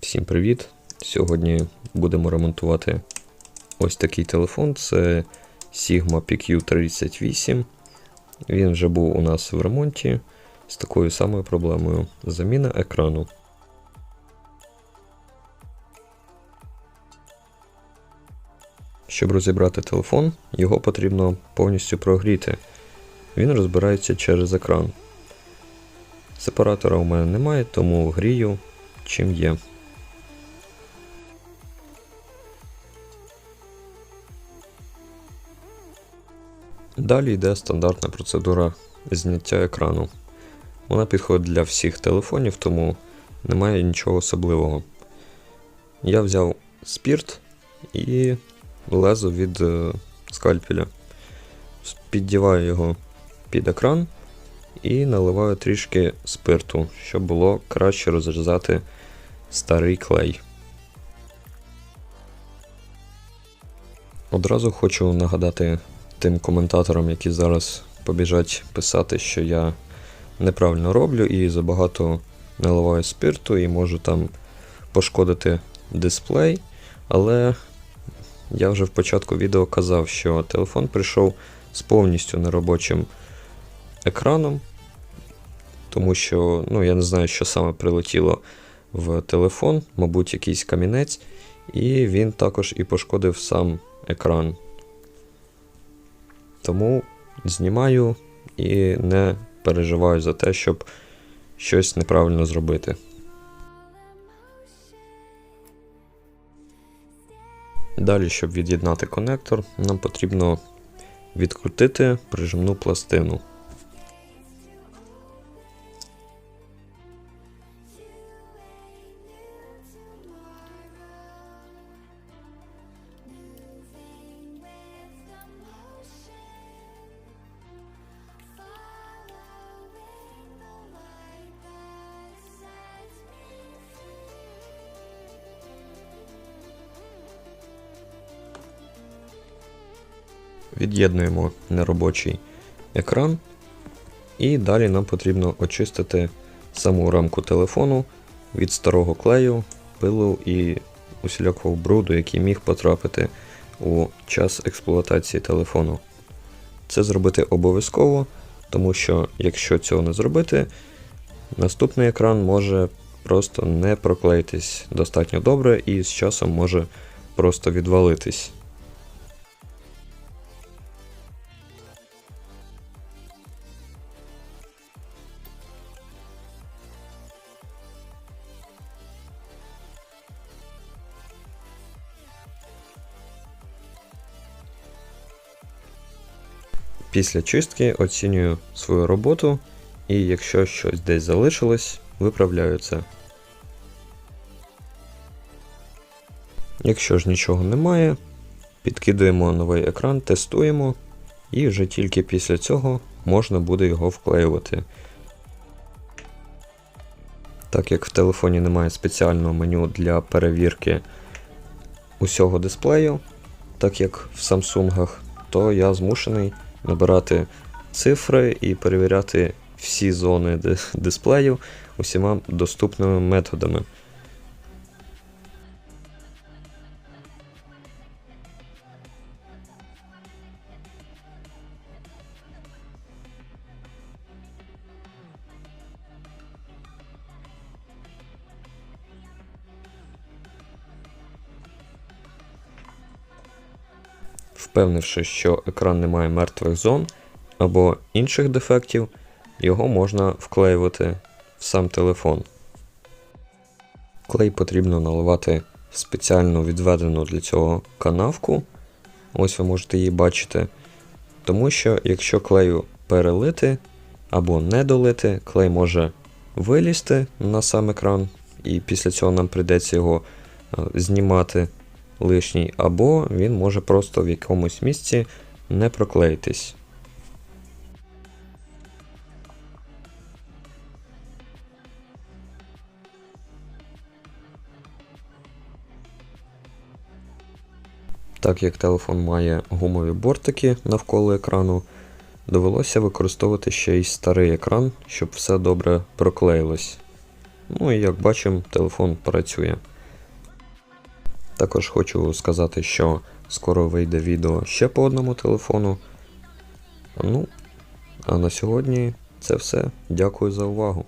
Всім привіт! Сьогодні будемо ремонтувати ось такий телефон. Це Sigma PQ38. Він вже був у нас в ремонті з такою самою проблемою заміна екрану. Щоб розібрати телефон, його потрібно повністю прогріти. Він розбирається через екран. Сепаратора у мене немає, тому грію чим є. Далі йде стандартна процедура зняття екрану. Вона підходить для всіх телефонів, тому немає нічого особливого. Я взяв спірт і лезо від е, скальпеля. Піддіваю його під екран і наливаю трішки спирту, щоб було краще розрізати старий клей. Одразу хочу нагадати тим коментаторам, які зараз побіжать писати, що я неправильно роблю і забагато наливаю спирту і можу там пошкодити дисплей. Але я вже в початку відео казав, що телефон прийшов з повністю неробочим екраном, тому що ну, я не знаю, що саме прилетіло в телефон, мабуть, якийсь камінець, і він також і пошкодив сам екран. Тому знімаю і не переживаю за те, щоб щось неправильно зробити. Далі, щоб від'єднати конектор, нам потрібно відкрутити прижимну пластину. Від'єднуємо неробочий екран. І далі нам потрібно очистити саму рамку телефону від старого клею, пилу і усілякого бруду, який міг потрапити у час експлуатації телефону. Це зробити обов'язково, тому що якщо цього не зробити, наступний екран може просто не проклеїтись достатньо добре і з часом може просто відвалитись. Після чистки оцінюю свою роботу, і якщо щось десь залишилось, виправляю це. Якщо ж нічого немає, підкидуємо новий екран, тестуємо, і вже тільки після цього можна буде його вклеювати. Так як в телефоні немає спеціального меню для перевірки усього дисплею, так як в Samsung, то я змушений набирати цифри і перевіряти всі зони дисплею усіма доступними методами. Впевнивши, що екран не має мертвих зон або інших дефектів, його можна вклеювати в сам телефон. Клей потрібно наливати в спеціально відведену для цього канавку. Ось ви можете її бачити. Тому що якщо клею перелити або не долити, клей може вилізти на сам екран, і після цього нам прийдеться його е, знімати лишній, або він може просто в якомусь місці не проклеїтись. Так як телефон має гумові бортики навколо екрану, довелося використовувати ще й старий екран, щоб все добре проклеїлось. Ну і як бачимо, телефон працює. Також хочу сказати, що скоро вийде відео ще по одному телефону. Ну, а на сьогодні це все. Дякую за увагу.